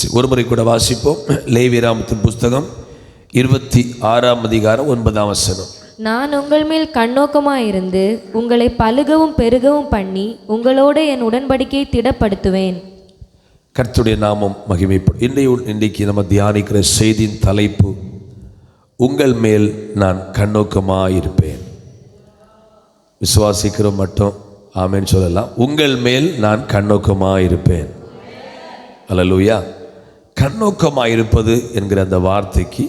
சரி, ஒரு முறை கூட வாசிப்போம். லேவிராமத்தின் புஸ்தகம் இருபத்தி ஆறாம் அதிகாரம் ஒன்பதாம் வசனம். நான் உங்கள் மேல் கண்ணோக்கமாயிருந்து உங்களை பலுகவும் பெருகவும் பண்ணி உங்களோட என் உடன்படிக்கையை திடப்படுத்துவேன். கர்த்தருடைய நாமம் மகிமைப்படும் இன்றைய இன்றைக்கு நம்ம தியானிக்கிற செய்தியின் தலைப்பு உங்கள் மேல் நான் கண்ணோக்கமாக இருப்பேன் விசுவாசிக்கிற மட்டும். ஆமென்னு சொல்லலாம். உங்கள் மேல் நான் கண்ணோக்கமாக இருப்பேன் அல்லலூயா. கண்ணோக்கமாக இருப்பது என்கிற அந்த வார்த்தைக்கு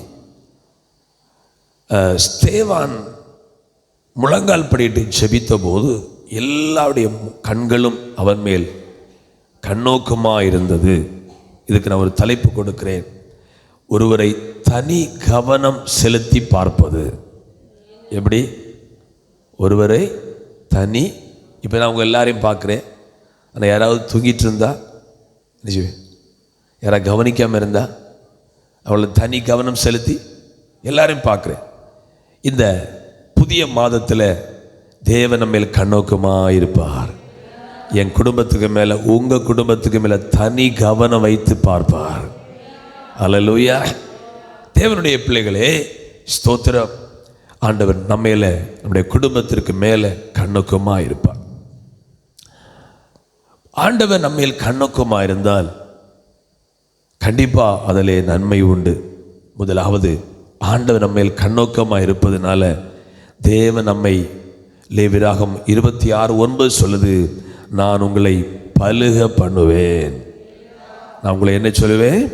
ஸ்தேவான் முழங்கால் படிட்டு ஜெபித்த போது எல்லாருடைய கண்களும் அவன் மேல் கண்ணோக்கமாக இருந்தது இதுக்கு நான் ஒரு தலைப்பு கொடுக்கிறேன். ஒருவரை தனி கவனம் செலுத்தி பார்ப்பது. எப்படி? ஒருவரை தனி இப்போ நான் உங்கள் எல்லாரையும் பார்க்குறேன். ஆனால் யாராவது தூங்கிட்டு இருந்தா? என்ன யாராவது கவனிக்காமல் இருந்தா? அவளை தனி கவனம் செலுத்தி எல்லாரையும் பார்க்குறேன். இந்த புதிய மாதத்தில் தேவன் நம்ம மேல் கண்ணோக்கமாக இருப்பார். என் குடும்பத்துக்கு மேலே உங்கள் குடும்பத்துக்கு மேலே தனி கவனம் வைத்து பார்ப்பார். அலலூயா தேவனுடைய பிள்ளைகளே ஸ்தோத்திரம். ஆண்டவர் நம்ம நம்முடைய குடும்பத்திற்கு மேலே கண்ணோக்கமாக இருப்பார். ஆண்டவர் நம்ம மேல் கண்ணோக்கமாக இருந்தால் கண்டிப்பாக அதிலே நன்மை உண்டு. முதலாவது ஆண்டவர் நம்மேல் கண்ணோக்கமாக இருப்பதனால தேவ நம்மை லேவிராகம் இருபத்தி ஆறு ஒன்பது சொல்லுது நான் உங்களை பழுக பண்ணுவேன். நான் உங்களை என்ன சொல்லுவேன்?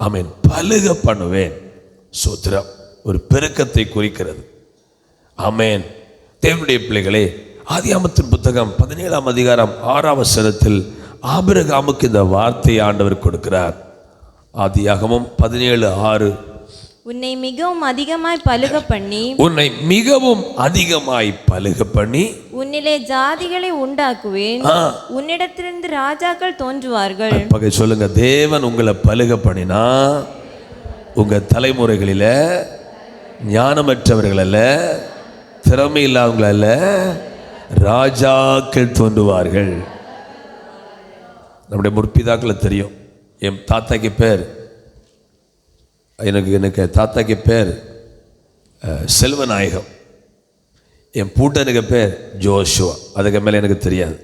ஆமீன். பழுக பண்ணுவேன். சூத்திரம் ஒரு பெருக்கத்தை குறிக்கிறது. ஆமேன். தேவனுடைய பிள்ளைகளே ஆதியாமத்தின் புத்தகம் பதினேழாம் அதிகாரம் ஆறாம் வசனத்தில் ஆபிரகாமுக்கு இந்த வார்த்தையை ஆண்டவர் கொடுக்கிறார். ஆதியாகமும் பதினேழு ஆறு. உன்னை மிகவும் அதிகமாய் பலுக பண்ணி உன்னை மிகவும் அதிகமாய் பலுக பண்ணி உன்னிலே ஜாதிகளை உண்டாக்குவேன் உன்னிடத்திலிருந்து ராஜாக்கள் தோன்றுவார்கள். பகை சொல்லுங்க தேவன் உங்களை பலுக பண்ணினா உங்க தலைமுறைகளில ஞானமற்றவர்கள் அல்ல திறமை இல்லாதவங்கள அல்ல ராஜாக்கள் தோன்றுவார்கள். நம்முடைய முற்பிதாக்களை தெரியும். என் தாத்தாக்கு பேர் எனக்கு எனக்கு தாத்தாக்கு பேர் செல்வநாயகம். என் பூட்டனுக்கு பேர் ஜோஷுவா. அதுக்கு மேலே எனக்கு தெரியாது.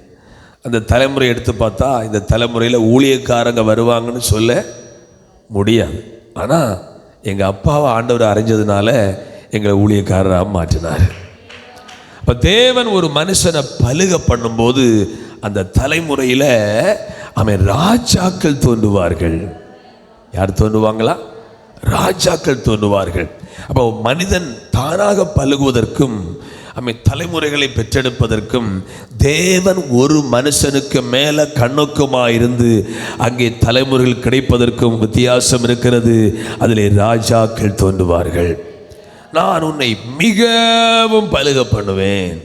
அந்த தலைமுறை எடுத்து பார்த்தா இந்த தலைமுறையில் ஊழியக்காரங்க வருவாங்கன்னு சொல்ல முடியாது. ஆனால் எங்கள் அப்பாவை ஆண்டவர் அறிஞ்சதுனால எங்களை ஊழியக்காரராக மாற்றினார். அப்போ தேவன் ஒரு மனுஷனை பழுக பண்ணும்போது அந்த தலைமுறையில் அவன் ராஜாக்கள் தோன்றுவார்கள். யார் தோன்றுவாங்களா? ராஜாக்கள் தோன்றுவார்கள். அப்போ மனிதன் தானாக பழுகுவதற்கும் அவை தலைமுறைகளை பெற்றெடுப்பதற்கும் தேவன் ஒரு மனுஷனுக்கு மேலே கண்ணோக்கமாக இருந்து அங்கே தலைமுறைகள் கிடைப்பதற்கும் வித்தியாசம் இருக்கிறது. அதில் ராஜாக்கள் தோன்றுவார்கள். நான் உன்னை மிகவும் பழுக பண்ணுவேன்.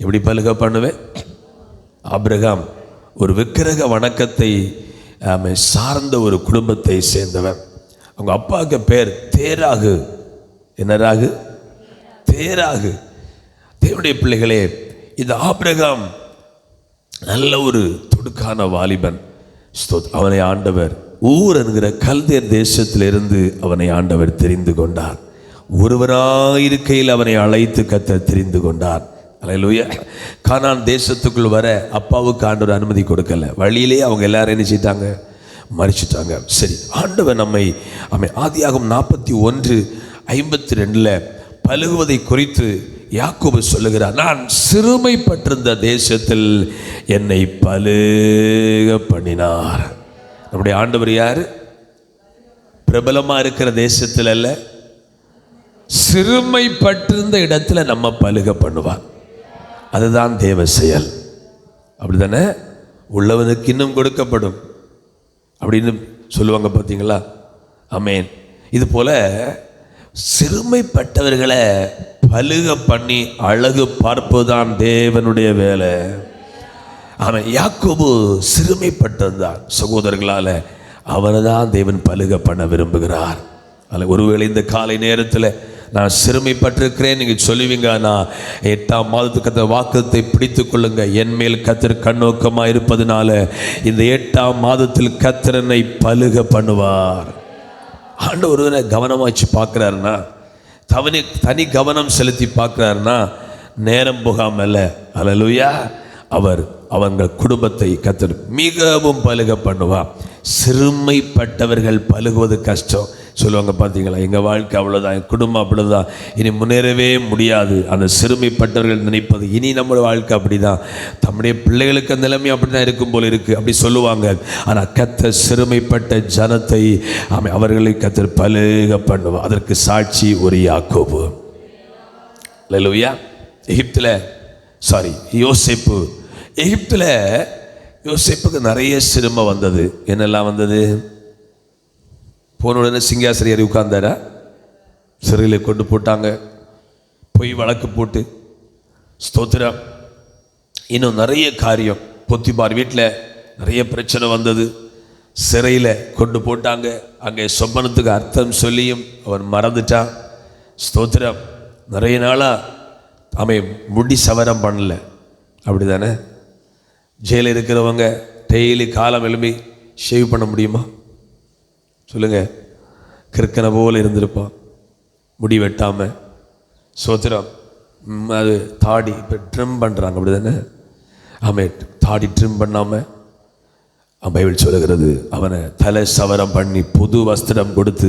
எப்படி பழுக பண்ணுவேன்? அப்ரகாம் ஒரு விக்கிரக வணக்கத்தை சார்ந்த ஒரு குடும்பத்தை சேர்ந்தவர். அவங்க அப்பாவுக்கு பேர் தேராகு. என்ன ராகு தேராகு. தேவனுடைய பிள்ளைகளே இந்த ஆபிரகாம் நல்ல ஒரு துடுக்கான வாலிபன். அவனை ஆண்டவர் ஊர் என்கிற கல்தேர் தேசத்திலிருந்து அவனை ஆண்டவர் தெரிந்து கொண்டார். ஒருவராயிருக்கையில் அவனை அழைத்து கத்த தெரிந்து கொண்டார். அல்லேலூயா கானான் தேசத்துக்குள் வர அப்பாவுக்கு ஆண்டவர் அனுமதி கொடுக்கல. வழியிலே அவங்க எல்லாரும் என்ன செய்தாங்க? மறிச்சிட்டாங்க. சரி ஆண்டவர் நம்மை அமை ஆதியாகும் நாற்பத்தி ஒன்று ஐம்பத்தி ரெண்டில் பழுகுவதை குறித்து யாக்கோபு சொல்லுகிறார். நான் சிறுமைப்பட்டிருந்த தேசத்தில் என்னை பழுக பண்ணினார். நம்முடைய ஆண்டவர் யார்? பிரபலமாக இருக்கிற தேசத்தில் அல்ல சிறுமைப்பட்டிருந்த இடத்துல நம்ம பழுக பண்ணுவார். அதுதான் தேவ செயல். அப்படிதானே உள்ளவனுக்கு இன்னும் கொடுக்கப்படும். அப்படின்னு சொல்லுவாங்க பார்த்தீங்களா? அமேன் இது போல சிறுமைப்பட்டவர்களை பழுக பண்ணி அழகு பார்ப்பதுதான் தேவனுடைய வேலை. அவன் யாக்கோபு தான் சகோதரர்களால் அவனை தான் தேவன் பழுக பண்ண விரும்புகிறார். அதில் ஒருவேளை இந்த காலை நேரத்தில் நான் சிறுமைப்பட்டிருக்கிறேன் நீங்கள் சொல்லுவீங்க நான் எட்டாம் மாதத்துக்கு அந்த வாக்கத்தை பிடித்து கொள்ளுங்க. என் மேல் கத்திர கண்ணோக்கமாக இருப்பதனால இந்த எட்டாம் மாதத்தில் கத்திரனை பழுக பண்ணுவார். ஆண்டவர் கவனமாக வச்சு பார்க்குறாருன்னா தவனி தனி கவனம் செலுத்தி பார்க்குறாருன்னா நேரம் போகாமல்ல அலலுயா அவர் அவங்க குடும்பத்தை கத்தர் மிகவும் பழுக பண்ணுவார். சிறுமைப்பட்டவர்கள் பழுகுவது கஷ்டம். சொல்லுவாங்க பார்த்தீங்களா? எங்கள் வாழ்க்கை அவ்வளோதான் என் குடும்பம் அவ்வளோதான் இனி முன்னேறவே முடியாது. அந்த சிறுமைப்பட்டவர்கள் நினைப்பது இனி நம்ம வாழ்க்கை அப்படிதான். தம்முடைய பிள்ளைகளுக்கு அந்த நிலைமை அப்படி தான் இருக்கும் போல் இருக்குது அப்படி சொல்லுவாங்க. ஆனால் கத்த சிறுமைப்பட்ட ஜனத்தை அவர்களை கத்தர் பழுக பண்ணுவார். அதற்கு சாட்சி ஒரு யாக்கோபு. லலுவியா எகிப்தில் சாரி யோசிப்பு. எகிப்தில் யோசிப்புக்கு நிறைய சிறுமை வந்தது. என்னெல்லாம் வந்தது? போன உடனே சிங்காசரி ஏறி உட்கார்ந்தாரா? சிறையில் கொண்டு போட்டாங்க. பொய் வழக்கு போட்டு. ஸ்தோத்திரம். இன்னும் நிறைய காரியம். பொத்திபார் வீட்டில் நிறைய பிரச்சனை வந்தது. சிறையில் கொண்டு போட்டாங்க. அங்கே சொப்பனத்துக்கு அர்த்தம் சொல்லியும் அவன் மறந்துட்டான். ஸ்தோத்திரம். நிறைய நாளாக அவன் முடி சவரம் பண்ணல. அப்படி தானே ஜெயிலில் இருக்கிறவங்க டெய்லி காலம் எழுப்பி ஷேவ் பண்ண முடியுமா? சொல்லுங்க. கிறுக்கனை போல இருந்திருப்பான் முடி வெட்டாமல் சோத்திரம். அது தாடி இப்போ ட்ரிம் பண்ணுறாங்க அப்படி தானே ஆமே தாடி ட்ரிம் பண்ணாமல் பைபிள் சொல்லுகிறது அவனை தலை சவரம் பண்ணி புது வஸ்திரம் கொடுத்து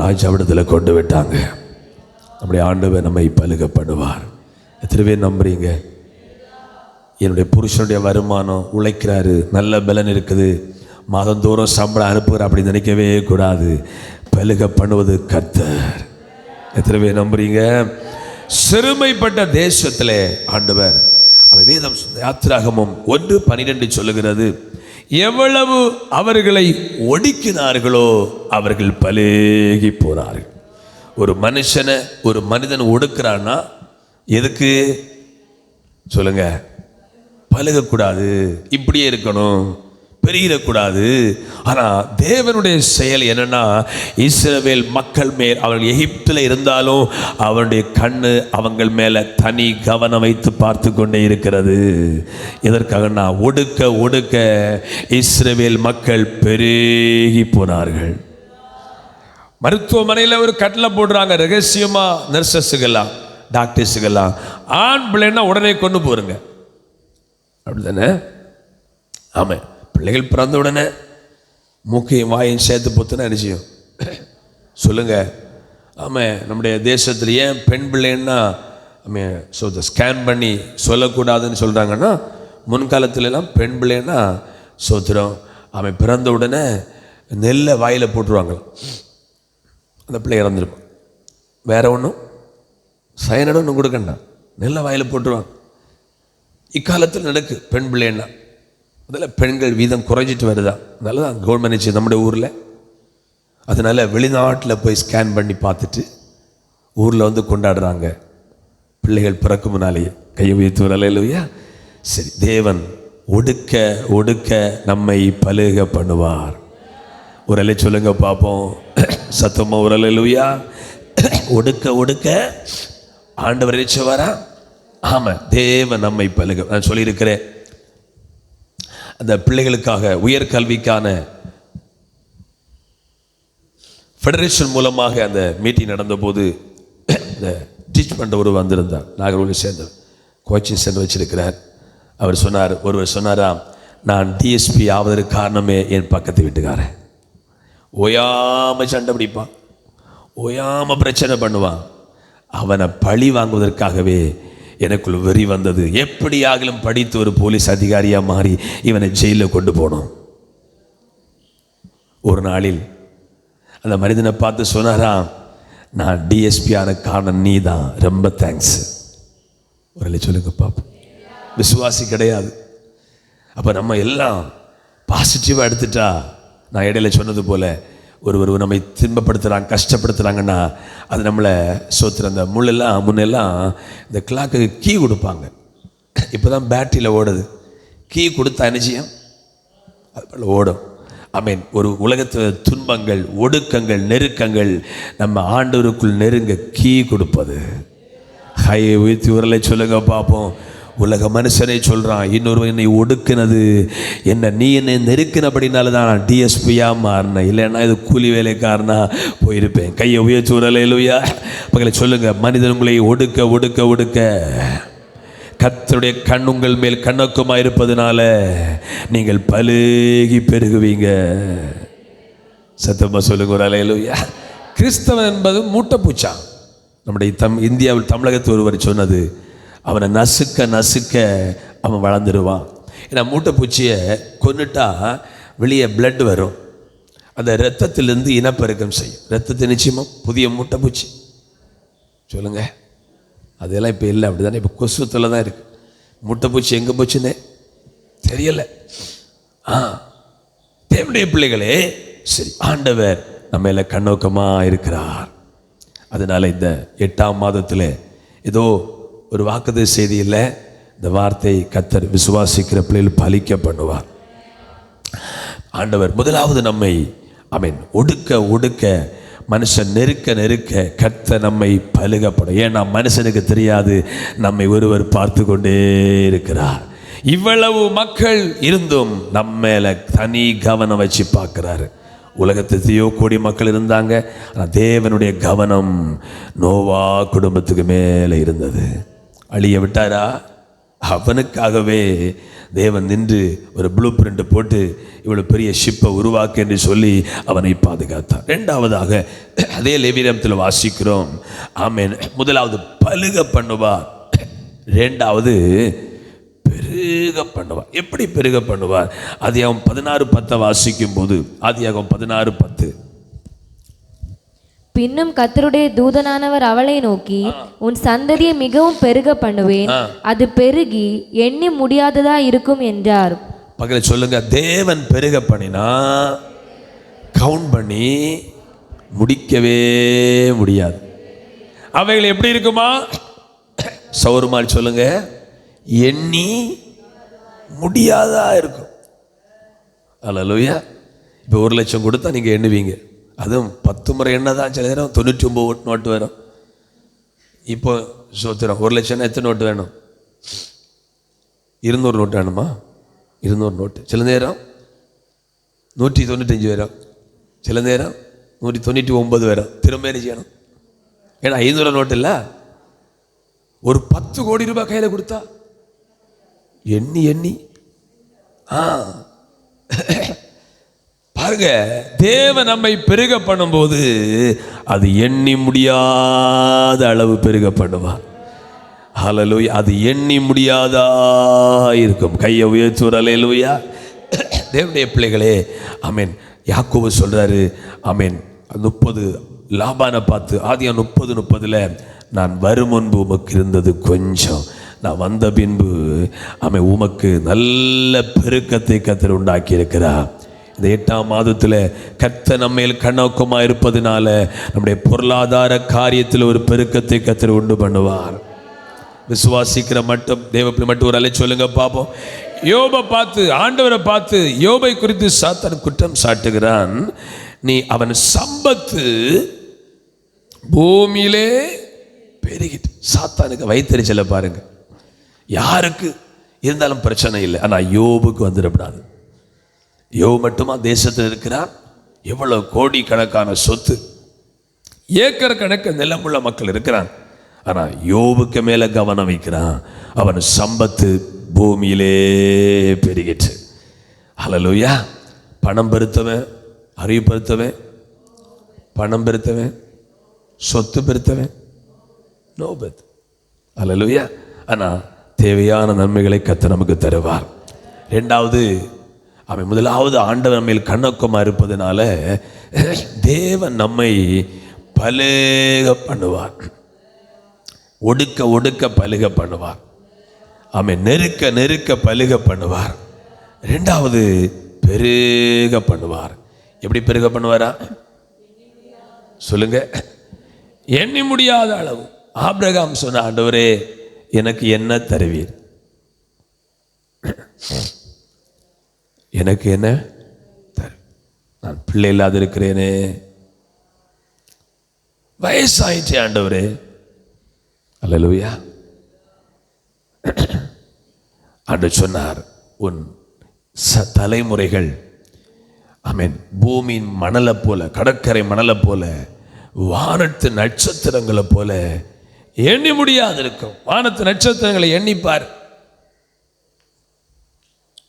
ராஜாவிடத்தில் கொண்டு விட்டாங்க. நம்முடைய ஆண்டவர் நம்மை பலுகப்படுவார் எத்தனை பேர் நம்புறீங்க? என்னுடைய புருஷனுடைய வருமானம் உழைக்கிறாரு நல்ல பலன் இருக்குது. மாதந்தோறும் சம்பளம் அனுப்புகிற அப்படி நினைக்கவே கூடாது. பழுக பண்ணுவது கத்தர் எத்தனை பேர் நம்புறீங்க? சிறுமைப்பட்ட தேசத்தில் ஆண்டவர் அவன் வேதம் யாத்திராகமும் ஒன்று பனிரெண்டு சொல்லுகிறது எவ்வளவு அவர்களை ஒடுக்கினார்களோ அவர்கள் பலேகி போனார்கள். ஒரு மனுஷனை ஒரு மனிதன் ஒடுக்கிறான்னா எதுக்கு? சொல்லுங்க. பழகக்கூடாது இப்படியே இருக்கணும். பெருகிடக்கூடாது ஆனால் தேவனுடைய செயல் என்னன்னா இஸ்ரவேல் மக்கள் மேல் அவர்கள் எகிப்தில் இருந்தாலும் அவருடைய கண்ணு அவங்கள் மேலே தனி கவனம் வைத்து பார்த்து கொண்டே இருக்கிறது. எதற்காகனா ஒடுக்க ஒடுக்க இஸ்ரவேல் மக்கள் பெருகி போனார்கள். மருத்துவமனையில் ஒரு கட்டில் போடுறாங்க ரகசியமாக நர்சஸுக்கெல்லாம் டாக்டர்ஸுக்கெல்லாம் ஆண் பிள்ளைன்னா உடனே கொண்டு போருங்க. அப்படிதானே ஆமாம் பிள்ளைகள் பிறந்த உடனே மூக்கையும் வாயையும் சேர்த்து பொத்துனா என்ன செய்யும்? சொல்லுங்க. ஆமாம் நம்முடைய தேசத்தில் ஏன் பெண் பிள்ளைன்னா ஆமாம் ஸோ ஸ்கேன் பண்ணி சொல்லக்கூடாதுன்னு சொல்கிறாங்கன்னா முன்காலத்துலலாம் பெண் பிள்ளைன்னா சோத்திரம். அவன் பிறந்த உடனே நெல்லை வாயில் போட்டுருவாங்களாம். அந்த பிள்ளை இறந்துருப்பான் வேற ஒன்றும் சயனடம் ஒன்றும் கொடுக்கண்டா நெல்லை வாயில் போட்டுருவாங்க. இக்காலத்தில் நடக்கு பெண் பிள்ளைன்னா. அதில் பெண்கள் வீதம் குறைஞ்சிட்டு வருதா? அதனால தான் கவர்மெண்ட் நம்முடைய ஊரில்? அதனால் வெளிநாட்டில் போய் ஸ்கேன் பண்ணி பார்த்துட்டு ஊரில் வந்து கொண்டாடுறாங்க. பிள்ளைகள் பிறக்கும் முன்னாலேயே. கையை உயர்த்து வரல இல்லையா சரி தேவன் ஒடுக்க ஒடுக்க நம்மை பழுக பண்ணுவார். ஒரு அலை சொல்லுங்க பார்ப்போம். சத்தமாக ஒரு அலை இல்லையா ஒடுக்க ஒடுக்க ஆண்டவர் வரா ஆமாம் தேவன் நம்மை பழுக. நான் சொல்லியிருக்கிறேன். அந்த பிள்ளைகளுக்காக உயர்கல்விக்கான ஃபெடரேஷன் மூலமாக அந்த மீட்டிங் நடந்தபோது இந்த டீச் பண்ணுற ஒரு வந்திருந்தார் நாகர்கோவில் சேர்ந்தவர். கோச்சிங் சென்டர் வச்சிருக்கிறார். அவர் சொன்னார் ஒருவர் சொன்னாராம் நான் டிஎஸ்பி ஆவதற்கு காரணமே என் பக்கத்து வீட்டுக்காரன். ஓயாமல் சண்டை பிடிப்பான். ஓயாமல் பிரச்சனை பண்ணுவான். அவனை பழி வாங்குவதற்காகவே எனக்குள் வெறி வந்தது. எப்படியாகிலும் படித்து ஒரு போலீஸ் அதிகாரியாக மாறி இவனை ஜெயிலில் கொண்டு போனோம். ஒரு நாளில் அந்த மனிதனை பார்த்து சொன்னாராம் நான் டிஎஸ்பியான காரணம் நீ தான் ரொம்ப தேங்க்ஸ் ஒரு சொல்லுங்க பாப்போம். விசுவாசி கிடையாது. அப்போ நம்ம எல்லாம் பாசிட்டிவாக எடுத்துட்டா நான் இடையில சொன்னது போல ஒருவர் நம்மை துன்பப்படுத்துகிறாங்க கஷ்டப்படுத்துகிறாங்கன்னா அது நம்மளை சோத்துற அந்த முள்ளெல்லாம் முன்னெல்லாம் இந்த கிளாக்கு கீ கொடுப்பாங்க. இப்போ தான் பேட்டரியில் ஓடுது. கீ கொடுத்த அனுஜியம் அது போல் ஓடும். ஐ மீன் ஒரு உலகத்தில் துன்பங்கள் ஒடுக்கங்கள் நெருக்கங்கள் நம்ம ஆண்டவருக்குள் நெருங்க கீ கொடுப்பது. ஹை உயர்த்தி உரலை சொல்லுங்க பார்ப்போம். உலக மனுஷனே சொல்கிறான் இன்னொரு என்னை ஒடுக்கினது. என்ன நீ என்னை நெருக்கினபடினால தான் நான் டிஎஸ்பியாக மாறினேன். இல்லைன்னா இது கூலி வேலைக்காரனா போயிருப்பேன். கையை உயர்ச்சி விடலை இல்லையா பக்கத்துல சொல்லுங்க மனிதன் உங்களை ஒடுக்க ஒடுக்க ஒடுக்க. கத்தருடைய கண் உங்கள் மேல் கண்ணோக்கமாக இருப்பதனால நீங்கள் பழுகி பெருகுவீங்க. சத்தமாக சொல்லுங்க ஒரு அலையிலுயா கிறிஸ்தவன் என்பது மூட்டைப்பூச்சான் நம்முடைய தம் இந்தியாவில் தமிழகத்தில் ஒருவர் சொன்னது அவனை நசுக்க நசுக்க அவன் வளர்ந்துருவான். ஏன்னா மூட்டைப்பூச்சியை கொன்னுட்டா வெளியே பிளட் வரும். அந்த ரத்தத்திலேருந்து இனப்பெருக்கம் செய்யும். ரத்தத்தை நிச்சயமாக புதிய மூட்டைப்பூச்சி. சொல்லுங்கள் அதெல்லாம் இப்போ இல்லை அப்படி தானே இப்போ கொசுத்தில் தான் இருக்குது மூட்டைப்பூச்சி எங்கே போச்சுன்னே தெரியலை. ஆ தேவனுடைய பிள்ளைகளே சரி ஆண்டவர் நம்ம மேல கண்ணோக்கமாக இருக்கிறார். அதனால் இந்த எட்டாம் மாதத்தில் ஏதோ ஒரு வாக்குத செய்தி இல்லை இந்த வார்த்தை கத்தர் விசுவாசிக்கிற பிள்ளைகள் பலிக்க பண்ணுவார். ஆண்டவர் முதலாவது நம்மை அவன் ஒடுக்க ஒடுக்க மனுஷன் நெருக்க நெருக்க கத்த நம்மை பழுகப்படும் ஏன்னா மனுஷனுக்கு தெரியாது நம்மை ஒருவர் பார்த்து கொண்டே இருக்கிறார். இவ்வளவு மக்கள் இருந்தும் நம்ம மேல தனி கவனம் வச்சு பார்க்கிறாரு. உலகத்தையோ கோடி மக்கள் இருந்தாங்க ஆனால் தேவனுடைய கவனம் நோவா குடும்பத்துக்கு மேலே இருந்தது. அழிய விட்டாரா? அவனுக்காகவே தேவன் நின்று ஒரு ப்ளூ பிரிண்ட் போட்டு இவ்வளோ பெரிய ஷிப்பை உருவாக்கு என்று சொல்லி அவனை பாதுகாத்தான் ரெண்டாவதாக அதே லேவிரத்தில் வாசிக்கிறோம். ஆமேன். முதலாவது பழுக பண்ணுவார். ரெண்டாவது பெருக பண்ணுவார். எப்படி பெருக பண்ணுவார்? ஆதியாகம் பதினாறு பத்தை வாசிக்கும் போது ஆதியாகம் பதினாறு பத்து. பின்னும் கர்த்தருடைய தூதனானவர் அவளை நோக்கி உன் சந்ததியை மிகவும் பெருக பண்ணுவேன். அது பெருகி எண்ணி முடியாததா இருக்கும் என்றார். பக்கத்துல சொல்லுங்க தேவன் பெருக பண்ணினா கவுண்ட் பண்ணி முடிக்கவே முடியாது. அவைகள் எப்படி இருக்குமா? சௌருமால் சொல்லுங்க எண்ணி முடியாதா இருக்கும். அல்லலுயா இப்போ ஒரு லட்சம் கொடுத்தா நீங்கள் எண்ணுவீங்க. அதுவும் பத்து முறை எண்ணதான் சில நேரம் தொண்ணூற்றி ஒம்பது நோட்டு வரும் இப்போ சோத்திரம் ஒரு லட்சம்னா எத்தனை நோட்டு வேணும்? இருநூறு நோட்டு வேணுமா? இருநூறு நோட்டு. சில நேரம் நூற்றி தொண்ணூத்தஞ்சு வரும் சில நேரம் நூற்றி தொண்ணூற்றி ஒம்பது வரும் திரும்ப என்ன செய்யணும்? ஏன்னா ஐநூறு நோட்டு இல்லை. ஒரு பத்து கோடி ரூபாய் கையில் கொடுத்தா எண்ணி எண்ணி ஆ பாருங்க தேவ நம்மை பெருக பண்ணும்போது அது எண்ணி முடியாத அளவு பெருக பண்ணுவார். ஹalleluya அது எண்ணி முடியாதா இருக்கும். கையை உயர்த்துவர் அலையலூயா தேவனுடைய பிள்ளைகளே அமேன் யாக்கோபு சொல்கிறாரு அமேன் முப்பது லாபானை பார்த்து ஆதியா முப்பது முப்பதுல நான் வரும் முன்பு உமக்கு இருந்தது கொஞ்சம். நான் வந்த பின்பு அவன் உமக்கு நல்ல பெருக்கத்தை கத்தர் உண்டாக்கி இருக்கிறான் இந்த எட்டாம் மாதத்தில் கத்த நம்மையில் கண்ணோக்கமாக இருப்பதுனால நம்முடைய பொருளாதார காரியத்தில் ஒரு பெருக்கத்தை கத்தர் உண்டு பண்ணுவார். விசுவாசிக்கிற மட்டும் தேவப்பிள்ளை மட்டும் ஒரு அலை சொல்லுங்க பார்ப்போம். யோபை பார்த்து ஆண்டவரை பார்த்து யோபை குறித்து சாத்தான் குற்றம் சாட்டுகிறான். நீ அவன் சம்பத்து பூமியிலே பெருகிட்டு சாத்தானுக்கு வைத்தறிச்சலை பாருங்க. யாருக்கு? இருந்தாலும் பிரச்சனை இல்லை. ஆனால் யோபுக்கு வந்துடக்கூடாது யோவ் மட்டுமா தேசத்தில் இருக்கிறான் எவ்வளவு கோடி கணக்கான சொத்து. ஏக்கர் கணக்கு நிலமுள்ள மக்கள் இருக்கிறான். ஆனால் யோவுக்கு மேலே கவனம் வைக்கிறான். அவன் சம்பத்து பூமியிலே பெருகிட்டு அலலுயா பணம் பெருத்தவன் அறிவு பெருத்தவன் பணம் பெருத்தவன் சொத்து பெருத்தவன். நோ பெத் அலலுயா ஆனால் தேவையான நன்மைகளை கத்த நமக்கு தருவார். ரெண்டாவது அவன் முதலாவது ஆண்டவர் மேல் கண்ணக்கமாக இருப்பதனால தேவன் நம்மை பலேக பண்ணுவார். ஒடுக்க ஒடுக்க பலுக பண்ணுவார். அவன் நெருக்க நெருக்க பலுக பண்ணுவார். ரெண்டாவது பெருக பண்ணுவார். எப்படி பெருக பண்ணுவாரா? சொல்லுங்க. எண்ணி முடியாத அளவு. ஆப்ரகாம் சொன்ன ஆண்டவரே எனக்கு என்ன தருவீர்? எனக்கு என்ன? தரு. நான் பிள்ளை இல்லாத இருக்கிறேனே. வயசாயிட்டே ஆண்டவரே. அல்லேலூயா. ஆண்டவர் சொன்னார் உன் ச தலைமுறைகள் மீன் பூமியின் மணலை போல கடற்கரை மணலை போல வானத்து நட்சத்திரங்களை போல எண்ணி முடியாது இருக்கும் வானத்து நட்சத்திரங்களை எண்ணிப்பார்.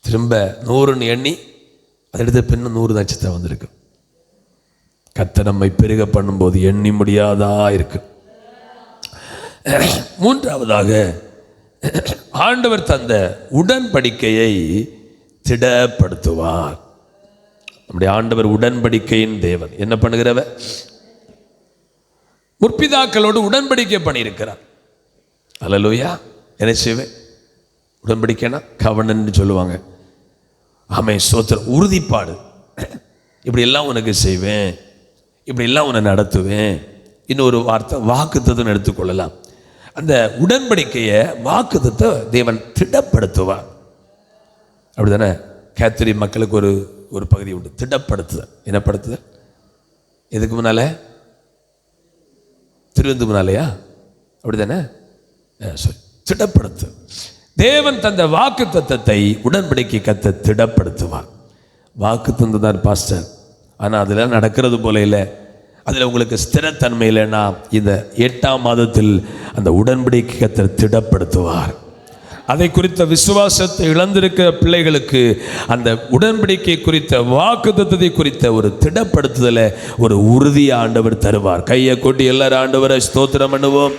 திரும்ப நூறுன்னு எண்ணி அதை எடுத்த பின்ன நூறு நட்சத்திரம் வந்திருக்கு. கத்த நம்மை பெருக பண்ணும்போது எண்ணி முடியாதா இருக்கு. மூன்றாவதாக ஆண்டவர் தந்த உடன்படிக்கையை திடப்படுத்துவார். நம்முடைய ஆண்டவர் உடன்படிக்கையின் தேவன். என்ன பண்ணுகிறவ? முற்பிதாக்களோடு உடன்படிக்கை பண்ணியிருக்கிறார். அலலூயா என்ன செய்வேன் உடன்படிக்கைனா கவனன்னு சொல்லுவாங்க. ஆமே சோத்திர உறுதிப்பாடு. இப்படியெல்லாம் உனக்கு செய்வேன். இப்படியெல்லாம் உன்னை நடத்துவேன். இன்னொரு வார்த்தை வாக்குத்தத்தம் எடுத்துக்கொள்ளலாம். அந்த உடன்படிக்கையை வாக்குத்தத்தை தேவன் திடப்படுத்துவார். அப்படிதானே? கேத்தரி மக்களுக்கு ஒரு ஒரு பகுதி உண்டு. திடப்படுத்துதல். என்னப்படுத்துதல் எதுக்கு முன்னால? திருவந்து முன்னாலையா? அப்படிதானே? சரி திடப்படுத்து தேவன் தந்த வாக்கு தத்தத்தை உடன்படிக்கை கத்த திடப்படுத்துவார். வாக்கு தந்ததார் பாஸ்டர் ஆனால் அதில் நடக்கிறது போல இல்லை. அதில் உங்களுக்கு ஸ்திரத்தன்மை இல்லைன்னா இந்த எட்டாம் மாதத்தில் அந்த உடன்படிக்கை கத்த திடப்படுத்துவார். அதை குறித்த விசுவாசத்தை இழந்திருக்கிற பிள்ளைகளுக்கு அந்த உடன்படிக்கை குறித்த வாக்கு தத்துவத்தை குறித்த ஒரு திடப்படுத்துதலை ஒரு உறுதியை ஆண்டவர் தருவார். கையை கொட்டி எல்லாரும் ஆண்டவரை ஸ்தோத்திரம் பண்ணுவோம்.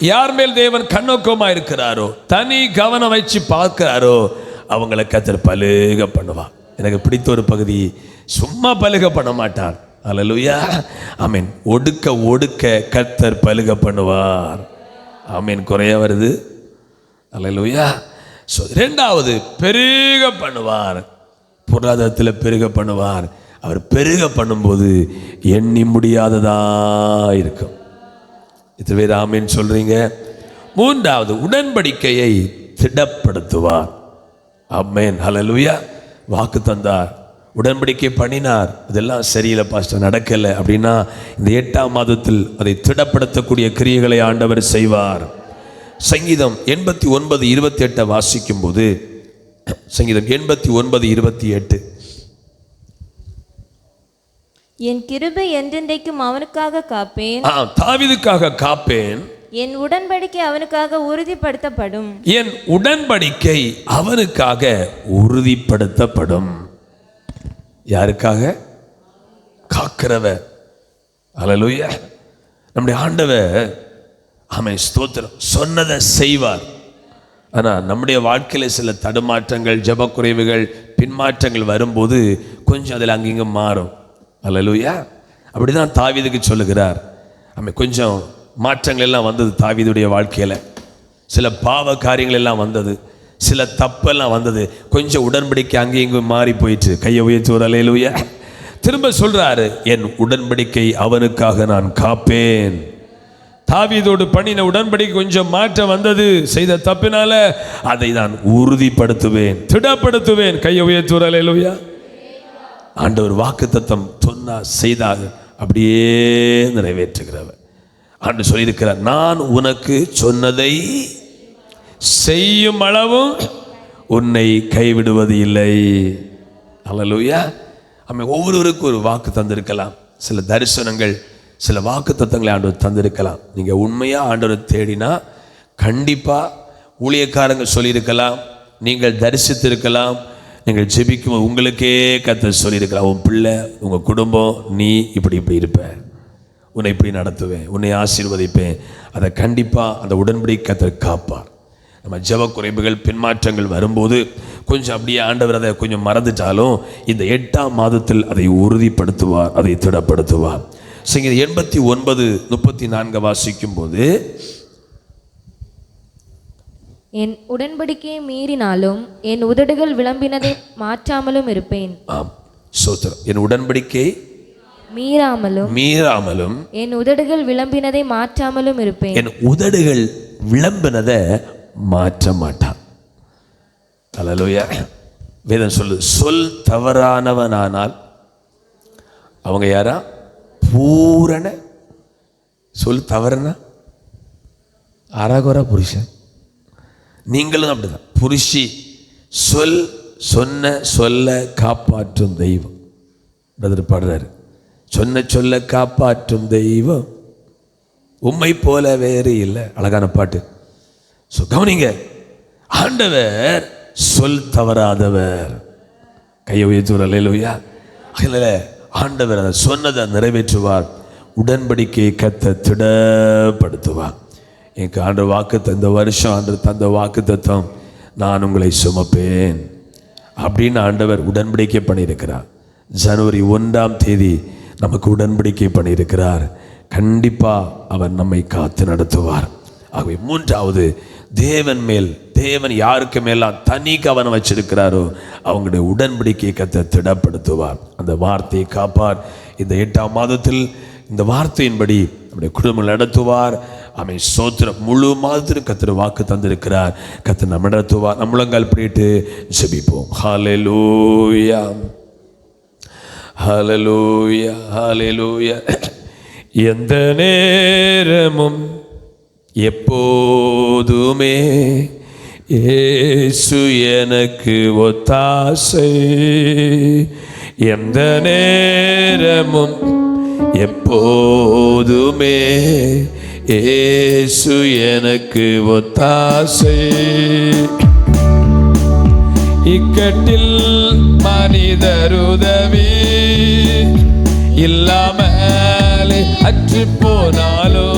யார் மேல் தேவன் கண்ணோக்கமாக இருக்கிறாரோ தனி கவனம் வச்சு பார்க்கிறாரோ அவங்கள கத்தர் பழுக பண்ணுவான் எனக்கு பிடித்த ஒரு பகுதி சும்மா பழுக பண்ண மாட்டார். அலலுயா ஆமீன் ஒடுக்க ஒடுக்க கத்தர் பழுக பண்ணுவார். ஆமீன் குறைய வருது. அலலுயா ஸோ ரெண்டாவது பெருக பண்ணுவார். பொருளாதாரத்தில் பெருக பண்ணுவார். அவர் பெருக பண்ணும்போது எண்ணி முடியாததா இருக்கும். இது பேர் ஆமின்னு சொல்கிறீங்க மூன்றாவது உடன்படிக்கையை திடப்படுத்துவார். அம்மேன் ஹலலுயா வாக்கு தந்தார். உடன்படிக்கை பண்ணினார். இதெல்லாம் சரியில்லை பாஸ்டர் நடக்கலை. அப்படின்னா இந்த எட்டாம் மாதத்தில் அதை திடப்படுத்தக்கூடிய கிரியைகளை ஆண்டவர் செய்வார். சங்கீதம் எண்பத்தி ஒன்பது இருபத்தி எட்டை வாசிக்கும் போது சங்கீதம் எண்பத்தி ஒன்பது இருபத்தி எட்டு. என் கிருபை என்றென்றைக்கும் அவனுக்காக காப்பேன். தாவிதுக்காக காப்பேன். என் உடன்படிக்கை அவனுக்காக உறுதிப்படுத்தப்படும். என் உடன்படிக்கை அவனுக்காக உறுதிப்படுத்தப்படும். யாருக்காக? காக்கிறவர். அல்லேலூயா. நம்முடைய ஆண்டவர் அவன் ஸ்தோத்திரம். சொன்னதை செய்வார். ஆனால் நம்முடைய வாழ்க்கையில் சில தடுமாற்றங்கள் ஜபக்குறைவுகள் பின்மாற்றங்கள் வரும்போது கொஞ்சம் அதில் அங்கேயும் மாறும். அல்லேலூயா அப்படிதான் தாவீதுக்கு சொல்லுகிறார். அவன் கொஞ்சம் மாற்றங்கள் எல்லாம் வந்தது தாவிதுடைய வாழ்க்கையில். சில பாவ காரியங்கள் எல்லாம் வந்தது. சில தப்பெல்லாம் வந்தது. கொஞ்சம் உடன்படிக்கை அங்கேயும் இங்கும் மாறி போயிட்டு கையை உயர்த்தி ஒரு அலையிலுயா திரும்ப சொல்கிறாரு என் உடன்படிக்கை அவனுக்காக நான் காப்பேன். தாவீதோடு பண்ணின உடன்படிக்கை கொஞ்சம் மாற்றம் வந்தது. செய்த தப்பினால அதை நான் உறுதிப்படுத்துவேன். திடப்படுத்துவேன். கையை உயர்த்தி ஒரு அலையிலுயா ஆண்டவர் வாக்கு தத்தம் சொன்னா செய்தார் அப்படியே நிறைவேற்றுகிறவர். ஆண்டு சொல்லியிருக்கிறார் நான் உனக்கு சொன்னதை செய்யும் அளவும் உன்னை கைவிடுவது இல்லை. அல்லலூயா. நம்ம ஒவ்வொருவருக்கும் ஒரு வாக்கு தந்திருக்கலாம். சில தரிசனங்கள் சில வாக்கு தத்தங்களை ஆண்டவர் தந்திருக்கலாம். நீங்கள் உண்மையாக ஆண்டவரை தேடினா கண்டிப்பாக ஊழியக்காரங்க சொல்லியிருக்கலாம் நீங்கள் தரிசித்திருக்கலாம் நீங்கள் ஜெபிக்கும் உங்களுக்கே கத்த சொல்லியிருக்கிற உன் பிள்ளை உங்கள் குடும்பம் நீ இப்படி இப்படி இருப்ப. உன்னை இப்படி நடத்துவேன் உன்னை ஆசீர்வதிப்பேன். அதை கண்டிப்பாக அந்த உடன்படி கத்தர் காப்பார். நம்ம ஜெப குறைவுகள் பின்மாற்றங்கள் வரும்போது கொஞ்சம் அப்படியே ஆண்டவர் அதை கொஞ்சம் மறந்துட்டாலும் இந்த எட்டாம் மாதத்தில் அதை உறுதிப்படுத்துவார் அதை திடப்படுத்துவார். சங்கீதம் எண்பத்தி ஒன்பது முப்பத்தி நான்கு வாசிக்கும் போது என் உடன்படிக்கையை மீறினாலும் என் உதடுகள் விளம்பினதை மாற்றாமலும் இருப்பேன். ஆம். சோத்திரம். என் உடன்படிக்கை மீறாமலும் மீறாமலும் என் உதடுகள் விளம்பினதை மாற்றாமலும் இருப்பேன். என் உதடுகள் விளம்பினதை மாற்ற மாட்டான் அல்லேலூயா வேதம் சொல்லுது சொல் தவறானவனானால் அவங்க யாரா? பூரண. சொல் தவறுனா? அறகுற புருஷன். நீங்களும் அப்படிதான். புருஷி சொல் சொன்ன சொல்ல காப்பாற்றும் தெய்வம். பிரதர் பாடுறாரு. சொன்ன சொல்ல காப்பாற்றும் தெய்வம். உண்மை போல வேறு இல்லை. அழகான பாட்டு. ஸோ கவனிங்க. ஆண்டவர் சொல் தவறாதவர். கையை உயர்த்துவர் இல்லையா அதில் ஆண்டவர் அதை சொன்னதை நிறைவேற்றுவார். உடன்படிக்கையை கத்த திடப்படுத்துவார். எனக்கு ஆண்டு வாக்கு தந்த வருஷம் ஆண்டு தந்த வாக்கு தத்துவம் நான் உங்களை சுமப்பேன். அப்படின்னு ஆண்டவர் உடன்படிக்கை பண்ணியிருக்கிறார். ஜனவரி ஒன்றாம் தேதி நமக்கு உடன்படிக்கை பண்ணியிருக்கிறார். கண்டிப்பாக அவர் நம்மை காத்து நடத்துவார். ஆகவே மூன்றாவது தேவன் மேல் தேவன் யாருக்கு மேலாம் தனி கவனம் வச்சிருக்கிறாரோ அவங்களுடைய உடன்படிக்கை கத்தை திடப்படுத்துவார். அந்த வார்த்தையை காப்பார். இந்த எட்டாம் மாதத்தில் இந்த வார்த்தையின்படி நம்முடைய குடும்பம் நடத்துவார். அமை சோத்திர முழு மாதிரி கத்திர வாக்கு தந்திருக்கிறார். கத்து நம்ம நடத்துவார் நம்மளங்கால் போயிட்டு ஜெபிப்போம். ஹாலலூயா ஹலலூயா ஹalleluya எந்த நேரமும் எப்போதுமே ஏசு எனக்கு ஒத்தாசை. எந்த நேரமும் எப்போதுமே ஏசு எனக்கு ஒத்தாசை. இக்கட்டில் மனிதர் உதவி. இல்லாமல் அற்று போனாலோ